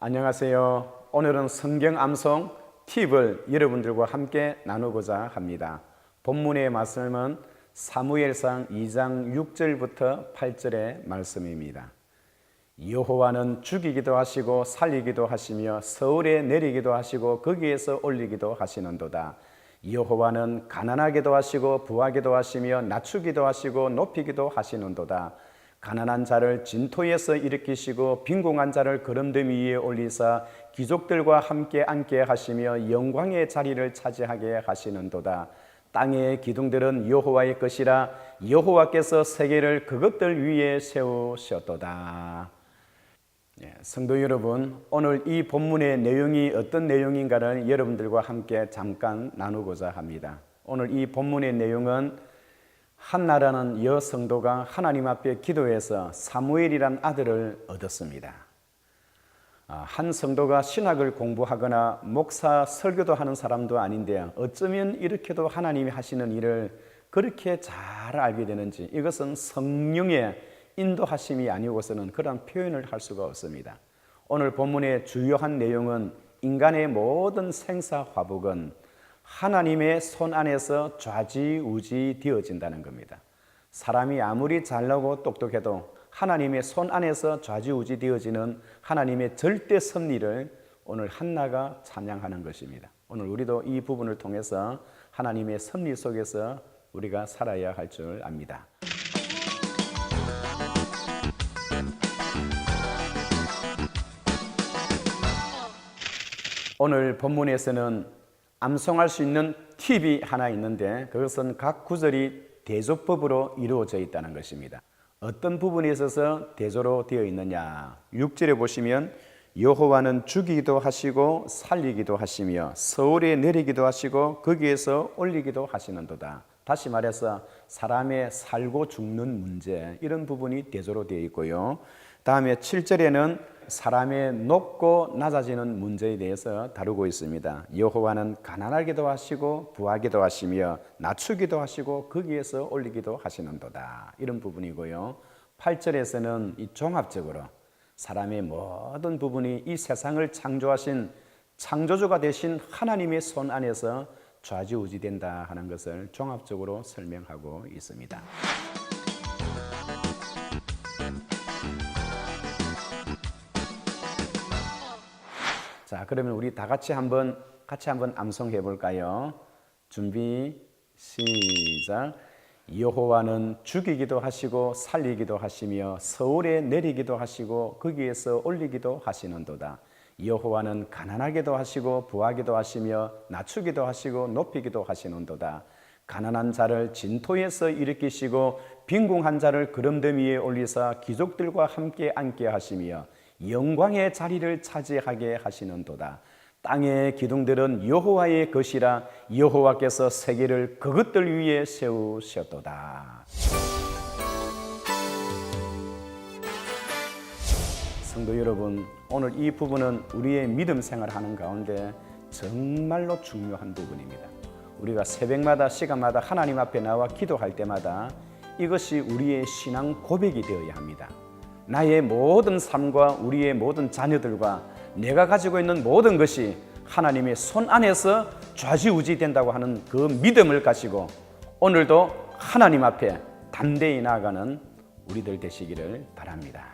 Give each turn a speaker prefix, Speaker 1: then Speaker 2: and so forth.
Speaker 1: 안녕하세요. 오늘은 성경 암송 팁을 여러분들과 함께 나누고자 합니다. 본문의 말씀은 사무엘상 2장 6절부터 8절의 말씀입니다. 여호와는 죽이기도 하시고 살리기도 하시며 서울에 내리기도 하시고 거기에서 올리기도 하시는도다. 여호와는 가난하게도 하시고 부하게도 하시며 낮추기도 하시고 높이기도 하시는도다. 가난한 자를 진토에서 일으키시고 빈공한 자를 거름됨 위에 올리사 귀족들과 함께 앉게 하시며 영광의 자리를 차지하게 하시는도다. 땅의 기둥들은 여호와의 것이라 여호와께서 세계를 그것들 위에 세우셨도다. 예, 성도 여러분, 오늘 이 본문의 내용이 어떤 내용인가를 여러분들과 함께 잠깐 나누고자 합니다. 오늘 이 본문의 내용은 한나라는 여성도가 하나님 앞에 기도해서 사무엘이란 아들을 얻었습니다. 아, 한 성도가 신학을 공부하거나 목사 설교도 하는 사람도 아닌데 어쩌면 이렇게도 하나님이 하시는 일을 그렇게 잘 알게 되는지 이것은 성령의 인도하심이 아니고서는 그런 표현을 할 수가 없습니다. 오늘 본문의 주요한 내용은 인간의 모든 생사 화복은 하나님의 손 안에서 좌지우지 되어진다는 겁니다. 사람이 아무리 잘나고 똑똑해도 하나님의 손 안에서 좌지우지 되어지는 하나님의 절대 섭리를 오늘 한나가 찬양하는 것입니다. 오늘 우리도 이 부분을 통해서 하나님의 섭리 속에서 우리가 살아야 할 줄 압니다. 오늘 본문에서는 암송할 수 있는 팁이 하나 있는데 그것은 각 구절이 대조법으로 이루어져 있다는 것입니다. 어떤 부분에 있어서 대조로 되어 있느냐? 6절에 보시면 여호와는 죽이기도 하시고 살리기도 하시며 서울에 내리기도 하시고 거기에서 올리기도 하시는도다. 다시 말해서 사람의 살고 죽는 문제 이런 부분이 대조로 되어 있고요. 다음에 7절에는 사람의 높고 낮아지는 문제에 대해서 다루고 있습니다. 여호와는 가난하기도 하시고 부하기도 하시며 낮추기도 하시고 거기에서 올리기도 하시는도다. 이런 부분이고요. 8절에서는 이 종합적으로 사람의 모든 부분이 이 세상을 창조하신 창조주가 되신 하나님의 손 안에서 좌지우지된다 하는 것을 종합적으로 설명하고 있습니다. 자, 그러면 우리 다 같이 한번 같이 한번 암송해 볼까요? 준비 시작. 여호와는 죽이기도 하시고 살리기도 하시며 서울에 내리기도 하시고 거기에서 올리기도 하시는도다. 여호와는 가난하게도 하시고 부하기도 하시며 낮추기도 하시고 높이기도 하시는도다. 가난한 자를 진토에서 일으키시고 빈궁한 자를 그름됨 위에 올리사 귀족들과 함께 앉게 하시며 영광의 자리를 차지하게 하시는도다. 땅의 기둥들은 여호와의 것이라 여호와께서 세계를 그것들 위에 세우셨도다. 성도 여러분, 오늘 이 부분은 우리의 믿음 생활하는 가운데 정말로 중요한 부분입니다. 우리가 새벽마다 시간마다 하나님 앞에 나와 기도할 때마다 이것이 우리의 신앙 고백이 되어야 합니다. 나의 모든 삶과 우리의 모든 자녀들과 내가 가지고 있는 모든 것이 하나님의 손 안에서 좌지우지 된다고 하는 그 믿음을 가지고 오늘도 하나님 앞에 담대히 나아가는 우리들 되시기를 바랍니다.